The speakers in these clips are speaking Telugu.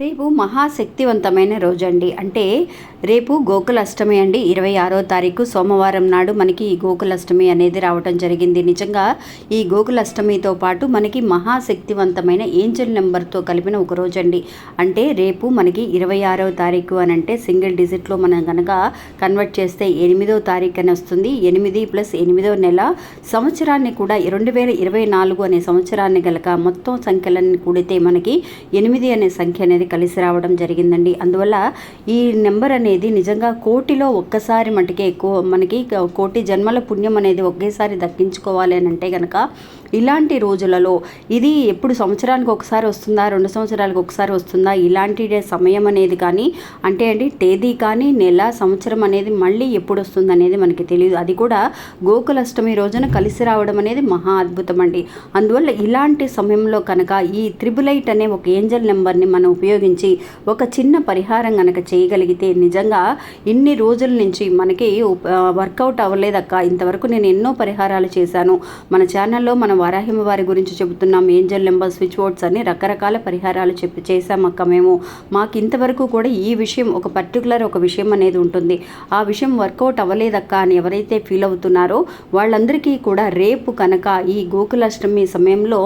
రేపు మహాశక్తివంతమైన రోజు అండి అంటే రేపు గోకులాష్టమి అండి. ఇరవై ఆరో తారీఖు సోమవారం నాడు మనకి ఈ గోకులాష్టమి అనేది రావటం జరిగింది. నిజంగా ఈ గోకులాష్టమితో పాటు మనకి మహాశక్తివంతమైన ఏంజల్ నెంబర్తో కలిపిన ఒక రోజు అండి అంటే రేపు మనకి ఇరవై ఆరో తారీఖు అని అంటే సింగిల్ డిజిట్లో మనం కనుక కన్వర్ట్ చేస్తే ఎనిమిదో తారీఖు అని వస్తుంది. ఎనిమిది ప్లస్ ఎనిమిదో నెల. సంవత్సరాన్ని కూడా రెండు వేల ఇరవై నాలుగు అనే సంవత్సరాన్ని గలక మొత్తం సంఖ్యలన్నీ కూడితే మనకి ఎనిమిది అనే సంఖ్య అనేది కలిసి రావడం జరిగిందండి. అందువల్ల ఈ నెంబర్ అనేది నిజంగా కోటిలో ఒక్కసారి మటుకే ఎక్కువ మనకి కోటి జన్మల పుణ్యం అనేది ఒకేసారి దక్కించుకోవాలి అని అంటే కనుక ఇలాంటి రోజులలో ఇది ఎప్పుడు సంవత్సరానికి ఒకసారి వస్తుందా రెండు సంవత్సరాలకు ఒకసారి వస్తుందా ఇలాంటి సమయం అనేది కానీ అంటే అండి తేదీ కానీ నెల సంవత్సరం అనేది మళ్ళీ ఎప్పుడు వస్తుంది అనేది మనకి తెలియదు. అది కూడా గోకులష్టమి రోజున కలిసి రావడం అనేది మహా అద్భుతం అండి. అందువల్ల ఇలాంటి సమయంలో కనుక ఈ త్రిబులైట్ అనే ఒక ఏంజల్ నెంబర్ని మనం ఉపయోగించి ఒక చిన్న పరిహారం కనుక చేయగలిగితే నిజంగా ఇన్ని రోజుల నుంచి మనకి వర్కౌట్ అవ్వలేదక్క. ఇంతవరకు నేను ఎన్నో పరిహారాలు చేశాను. మన ఛానల్లో మన వారాహిమ వారి గురించి చెబుతున్నాం. ఏంజల్ నెంబర్ స్విచ్ బోర్డ్స్ అని రకరకాల పరిహారాలు చెప్పి చేశామక్క మేము. మాకు ఇంతవరకు కూడా ఈ విషయం ఒక పర్టికులర్ ఒక విషయం అనేది ఉంటుంది. ఆ విషయం వర్కౌట్ అవ్వలేదక్క అని ఎవరైతే ఫీల్ అవుతున్నారో వాళ్ళందరికీ కూడా రేపు కనుక ఈ గోకులాష్టమి సమయంలో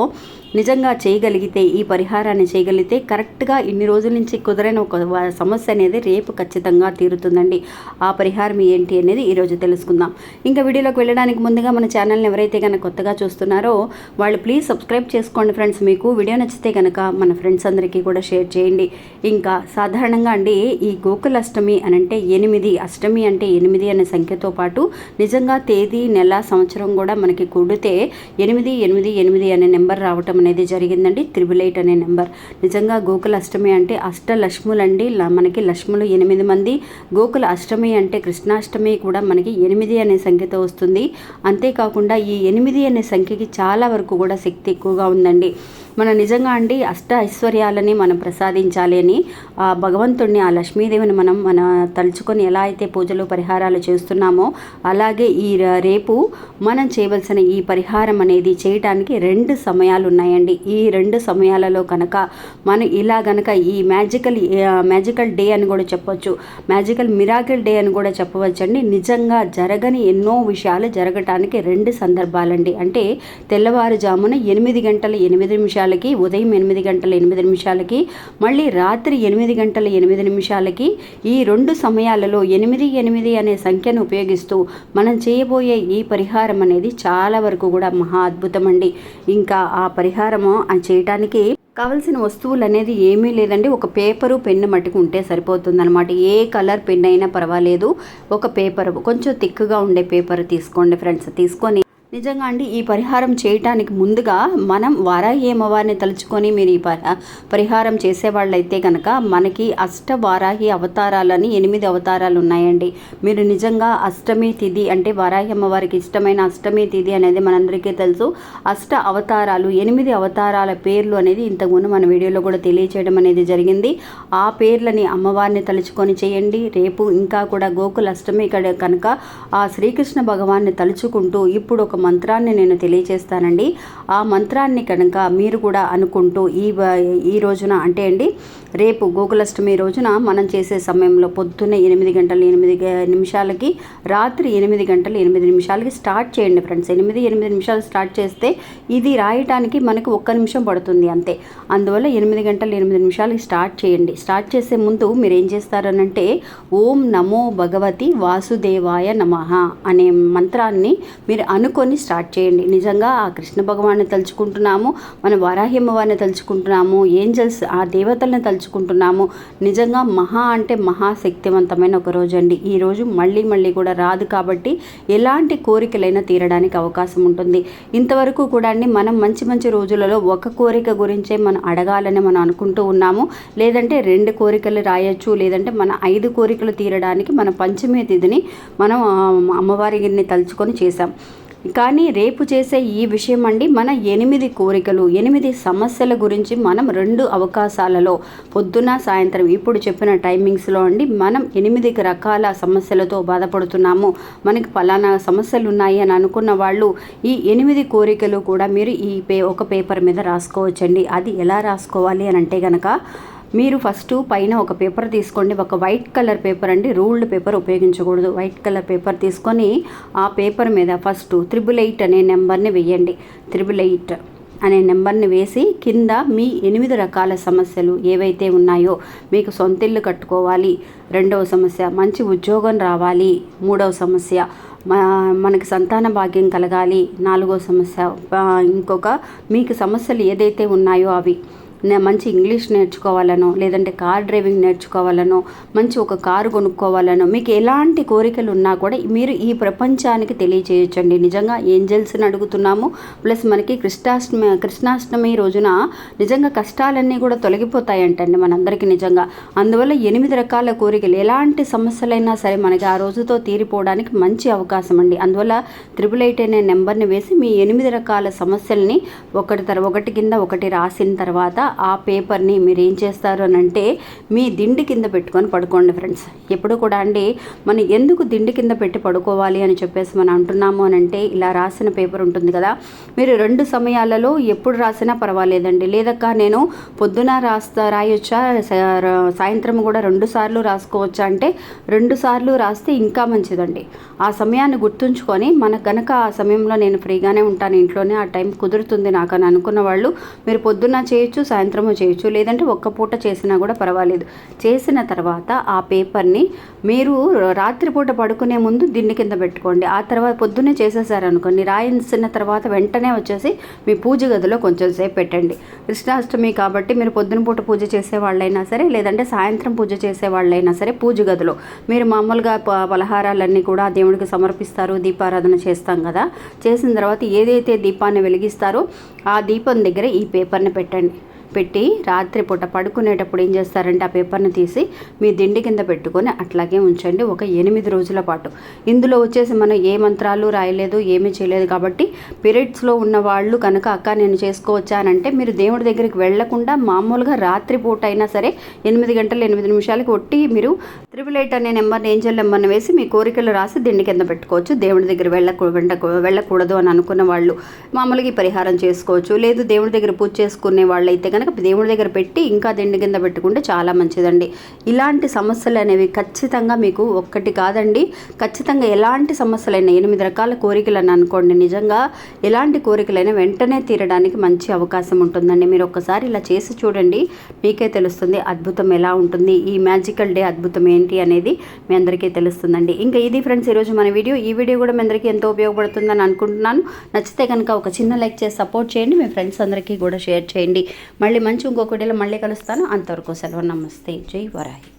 నిజంగా చేయగలిగితే ఈ పరిహారాన్ని చేయగలిగితే కరెక్ట్గా ఇన్ని రోజుల నుంచి కుదరని ఒక సమస్య అనేది రేపు ఖచ్చితంగా తీరుతుందండి. ఆ పరిహారం ఏంటి అనేది ఈరోజు తెలుసుకుందాం. ఇంకా వీడియోలోకి వెళ్ళడానికి ముందుగా మన ఛానల్ని ఎవరైతే కనుక కొత్తగా చూస్తున్నారో వాళ్ళు ప్లీజ్ సబ్స్క్రైబ్ చేసుకోండి ఫ్రెండ్స్. మీకు వీడియో నచ్చితే కనుక మన ఫ్రెండ్స్ అందరికీ కూడా షేర్ చేయండి. ఇంకా సాధారణంగా అండి ఈ గోకులాష్టమి అని అంటే ఎనిమిది అష్టమి అంటే ఎనిమిది అనే సంఖ్యతో పాటు నిజంగా తేదీ నెల సంవత్సరం కూడా మనకి కూడితే ఎనిమిది ఎనిమిది ఎనిమిది అనే నెంబర్ రావటం అనేది జరిగిందండి. త్రిబుల్ ఎయిట్ అనే నెంబర్. నిజంగా గోకుల అష్టమి అంటే అష్ట లక్ష్ములండి మనకి లక్ష్ములు ఎనిమిది మంది. గోకుల అష్టమి అంటే కృష్ణాష్టమి కూడా మనకి ఎనిమిది అనే సంఖ్యతో వస్తుంది. అంతేకాకుండా ఈ ఎనిమిది అనే సంఖ్యకి చాలా వరకు కూడా శక్తి ఎక్కువగా ఉందండి. మన నిజంగా అండి అష్ట ఐశ్వర్యాలని మనం ప్రసాదించాలి అని ఆ భగవంతుడిని ఆ లక్ష్మీదేవిని మనం మన తలుచుకొని ఎలా అయితే పూజలు పరిహారాలు చేస్తున్నామో అలాగే ఈ రేపు మనం చేయవలసిన ఈ పరిహారం అనేది చేయటానికి రెండు సమయాలు ఉన్నాయండి. ఈ రెండు సమయాలలో కనుక మనం ఇలా గనక ఈ మ్యాజికల్ మ్యాజికల్ డే అని కూడా చెప్పవచ్చు మ్యాజికల్ మిరాకిల్ డే అని కూడా చెప్పవచ్చండి. నిజంగా జరగని ఎన్నో విషయాలు జరగటానికి రెండు సందర్భాలండి. అంటే తెల్లవారుజామున ఎనిమిది గంటల ఎనిమిది నిమిషాలు నిమిషాలకి ఉదయం ఎనిమిది గంటల ఎనిమిది నిమిషాలకి మళ్ళీ రాత్రి ఎనిమిది గంటల ఎనిమిది నిమిషాలకి ఈ రెండు సమయాలలో ఎనిమిది ఎనిమిది అనే సంఖ్యను ఉపయోగిస్తూ మనం చేయబోయే ఈ పరిహారం అనేది చాలా వరకు కూడా మహా అద్భుతం అండి ఇంకా ఆ పరిహారము చేయటానికి కావలసిన వస్తువులు అనేది ఏమీ లేదండి. ఒక పేపరు పెన్ను మట్టుకు ఉంటే సరిపోతుందనమాట ఏ కలర్ పెన్ అయినా పర్వాలేదు. ఒక పేపర్ కొంచెం థిక్గా ఉండే పేపర్ తీసుకోండి ఫ్రెండ్స్. తీసుకొని నిజంగా అండి ఈ పరిహారం చేయటానికి ముందుగా మనం వారాహి అమ్మవారిని తలుచుకొని మీరు ఈ పరిహారం చేసేవాళ్ళైతే కనుక మనకి అష్ట వారాహి అవతారాలని ఎనిమిది అవతారాలు ఉన్నాయండి. మీరు నిజంగా అష్టమి తిథి అంటే వారాహి అమ్మవారికి ఇష్టమైన అష్టమి తిథి అనేది మనందరికీ తెలుసు. అష్ట అవతారాలు ఎనిమిది అవతారాల పేర్లు అనేది ఇంతకుముందు మన వీడియోలో కూడా తెలియచేయడం అనేది జరిగింది. ఆ పేర్లని అమ్మవారిని తలుచుకొని చేయండి. రేపు ఇంకా కూడా గోకుల అష్టమి కనుక ఆ శ్రీకృష్ణ భగవాన్ని తలుచుకుంటూ ఇప్పుడు ఒక మంత్రాన్ని నేను తెలియచేస్తానండి. ఆ మంత్రాన్ని కనుక మీరు కూడా అనుకుంటూ ఈ ఈ రోజున అంటే అండి రేపు గోకులాష్టమి రోజున మనం చేసే సమయంలో పొద్దున్నే ఎనిమిది గంటల ఎనిమిది నిమిషాలకి రాత్రి ఎనిమిది గంటల ఎనిమిది నిమిషాలకి స్టార్ట్ చేయండి ఫ్రెండ్స్. ఎనిమిది ఎనిమిది నిమిషాలు స్టార్ట్ చేస్తే ఇది రాయటానికి మనకు ఒక్క నిమిషం పడుతుంది అంతే. అందువల్ల ఎనిమిది గంటల ఎనిమిది నిమిషాలకి స్టార్ట్ చేయండి. స్టార్ట్ చేసే ముందు మీరు ఏం చేస్తారనంటే ఓం నమో భగవతి వాసుదేవాయ నమ అనే మంత్రాన్ని మీరు అనుకొని చేసుకొని స్టార్ట్ చేయండి. నిజంగా ఆ కృష్ణ భగవాన్ని తలుచుకుంటున్నాము మన వారాహ్యమ్మవారిని తలుచుకుంటున్నాము ఏంజల్స్ ఆ దేవతలను తలుచుకుంటున్నాము. నిజంగా మహా అంటే మహాశక్తివంతమైన ఒక రోజు అండి ఈ రోజు మళ్ళీ మళ్ళీ కూడా రాదు కాబట్టి ఎలాంటి కోరికలైనా తీరడానికి అవకాశం ఉంటుంది. ఇంతవరకు కూడా అండి మనం మంచి మంచి రోజులలో ఒక కోరిక గురించే మనం అడగాలని మనం అనుకుంటూ ఉన్నాము. లేదంటే రెండు కోరికలు రాయొచ్చు లేదంటే మన ఐదు కోరికలు తీరడానికి మన పంచమే తిథిని మనం అమ్మవారిని తలుచుకొని చేసాం కానీ రేపు చేసే ఈ విషయం అండి మన ఎనిమిది కోరికలు ఎనిమిది సమస్యల గురించి మనం రెండు అవకాశాలలో పొద్దున సాయంత్రం ఇప్పుడు చెప్పిన టైమింగ్స్లో అండి మనం ఎనిమిది రకాల సమస్యలతో బాధపడుతున్నాము. మనకి ఫలానా సమస్యలు ఉన్నాయి అని అనుకున్న వాళ్ళు ఈ ఎనిమిది కోరికలు కూడా మీరు ఈ పే ఒక పేపర్ మీద రాసుకోవచ్చండి. అది ఎలా రాసుకోవాలి అని అంటే కనుక మీరు ఫస్ట్ పైన ఒక పేపర్ తీసుకోండి. ఒక వైట్ కలర్ పేపర్ అండి. రూల్డ్ పేపర్ ఉపయోగించకూడదు. వైట్ కలర్ పేపర్ తీసుకొని ఆ పేపర్ మీద ఫస్ట్ త్రిబుల్ ఎయిట్ అనే నెంబర్ని వేయండి. త్రిబుల్ ఎయిట్ అనే నెంబర్ని వేసి కింద మీ ఎనిమిది రకాల సమస్యలు ఏవైతే ఉన్నాయో మీకు సొంతిల్లు కట్టుకోవాలి. రెండవ సమస్య మంచి ఉద్యోగం రావాలి. మూడవ సమస్య మనకి సంతాన భాగ్యం కలగాలి. నాలుగో సమస్య ఇంకొక మీకు సమస్యలు ఏదైతే ఉన్నాయో అవి. మంచి ఇంగ్లీష్ నేర్చుకోవాలనో లేదంటే కార్ డ్రైవింగ్ నేర్చుకోవాలనో మంచి ఒక కారు కొనుక్కోవాలనో మీకు ఎలాంటి కోరికలు ఉన్నా కూడా మీరు ఈ ప్రపంచానికి తెలియచేయచ్చండి. నిజంగా ఏంజల్స్ని అడుగుతున్నాము. ప్లస్ మనకి కృష్ణాష్టమి కృష్ణాష్టమి రోజున నిజంగా కష్టాలన్నీ కూడా తొలగిపోతాయంటండి మనందరికీ నిజంగా. అందువల్ల ఎనిమిది రకాల కోరికలు ఎలాంటి సమస్యలైనా సరే మనకి ఆ రోజుతో తీరిపోవడానికి మంచి అవకాశం అండి అందువల్ల త్రిబుల్ ఎయిట్ అనే నెంబర్ని వేసి మీ ఎనిమిది రకాల సమస్యల్ని ఒకటి తర ఒకటి కింద ఒకటి రాసిన తర్వాత ఆ పేపర్ని మీరు ఏం చేస్తారు అని అంటే మీ దిండి కింద పెట్టుకొని పడుకోండి ఫ్రెండ్స్. ఎప్పుడు కూడా అండి మనం ఎందుకు దిండి కింద పెట్టి పడుకోవాలి అని చెప్పేసి మనం అంటున్నాము అని అంటే ఇలా రాసిన పేపర్ ఉంటుంది కదా మీరు రెండు సమయాలలో ఎప్పుడు రాసినా పర్వాలేదండి. లేదక్క నేను పొద్దున రాస్తా రాయొచ్చా సాయంత్రం కూడా రెండు సార్లు రాసుకోవచ్చా అంటే రెండు సార్లు రాస్తే ఇంకా మంచిదండి. ఆ సమయాన్ని గుర్తుంచుకొని మనకు గనక ఆ సమయంలో నేను ఫ్రీగానే ఉంటాను ఇంట్లోనే ఆ టైం కుదురుతుంది నాకు అని అనుకున్న వాళ్ళు మీరు పొద్దున్న చేయొచ్చు సాయంత్రము చేయొచ్చు. లేదంటే ఒక్క పూట చేసినా కూడా పర్వాలేదు. చేసిన తర్వాత ఆ పేపర్ని మీరు రాత్రిపూట పడుకునే ముందు దీన్ని కింద పెట్టుకోండి. ఆ తర్వాత పొద్దున్నే చేసేసారనుకోండి. రాయించిన తర్వాత వెంటనే వచ్చేసి మీ పూజ గదిలో కొంచెం సేపు పెట్టండి. కృష్ణాష్టమి కాబట్టి మీరు పొద్దున పూట పూజ చేసే వాళ్ళైనా సరే లేదంటే సాయంత్రం పూజ చేసే వాళ్ళైనా సరే పూజ గదిలో. మీరు మామూలుగా పలహారాలన్నీ కూడా దేవుడికి సమర్పిస్తారు దీపారాధన చేస్తాం కదా. చేసిన తర్వాత ఏదైతే దీపాన్ని వెలిగిస్తారో ఆ దీపం దగ్గర ఈ పేపర్ని పెట్టండి. పెట్టి రాత్రిపూట పడుకునేటప్పుడు ఏం చేస్తారంటే ఆ పేపర్ని తీసి మీ దిండి కింద పెట్టుకొని అట్లాగే ఉంచండి ఒక ఎనిమిది రోజుల పాటు. ఇందులో వచ్చేసి మనం ఏ మంత్రాలు రాయలేదు ఏమీ చేయలేదు కాబట్టి పీరియడ్స్లో ఉన్న వాళ్ళు కనుక అక్క నేను చేసుకోవచ్చా అని అంటే మీరు దేవుడి దగ్గరికి వెళ్ళకుండా మామూలుగా రాత్రిపూట అయినా సరే ఎనిమిది గంటలు ఎనిమిది నిమిషాలకి ఒట్టి మీరు త్రిబుల్ ఎయిట్ అనే నెంబర్ని ఏంజల్ నెంబర్ని వేసి మీ కోరికలు రాసి దిండి కింద పెట్టుకోవచ్చు. దేవుడి దగ్గర వెళ్ళకూ వెళ్ళకూడదు అని అనుకున్న వాళ్ళు మామూలుగా ఈ పరిహారం చేసుకోవచ్చు. లేదు దేవుడి దగ్గర పూజ చేసుకునే వాళ్ళు అయితే కనుక కనుక దేవుడి దగ్గర పెట్టి ఇంకా దిండి కింద పెట్టుకుంటే చాలా మంచిదండి. ఇలాంటి సమస్యలు అనేవి ఖచ్చితంగా మీకు ఒక్కటి కాదండి. ఖచ్చితంగా ఎలాంటి సమస్యలైనా ఎనిమిది రకాల కోరికలు అని అనుకోండి. నిజంగా ఎలాంటి కోరికలైనా వెంటనే తీరడానికి మంచి అవకాశం ఉంటుందండి. మీరు ఒక్కసారి ఇలా చేసి చూడండి. మీకే తెలుస్తుంది అద్భుతం ఎలా ఉంటుంది. ఈ మ్యాజికల్ డే అద్భుతం ఏంటి అనేది మీ అందరికీ తెలుస్తుందండి. ఇంకా ఇది ఫ్రెండ్స్ ఈరోజు మన వీడియో. ఈ వీడియో కూడా మీ అందరికీ ఎంతో ఉపయోగపడుతుందని అనుకుంటున్నాను. నచ్చితే కనుక ఒక చిన్న లైక్ చేసి సపోర్ట్ చేయండి. మీ ఫ్రెండ్స్ అందరికీ కూడా షేర్ చేయండి. మళ్ళీ మంచి ఇంకొకటిలో మళ్ళీ కలుస్తాను. అంతవరకు సెలవు నమస్తే. జై వరాహి.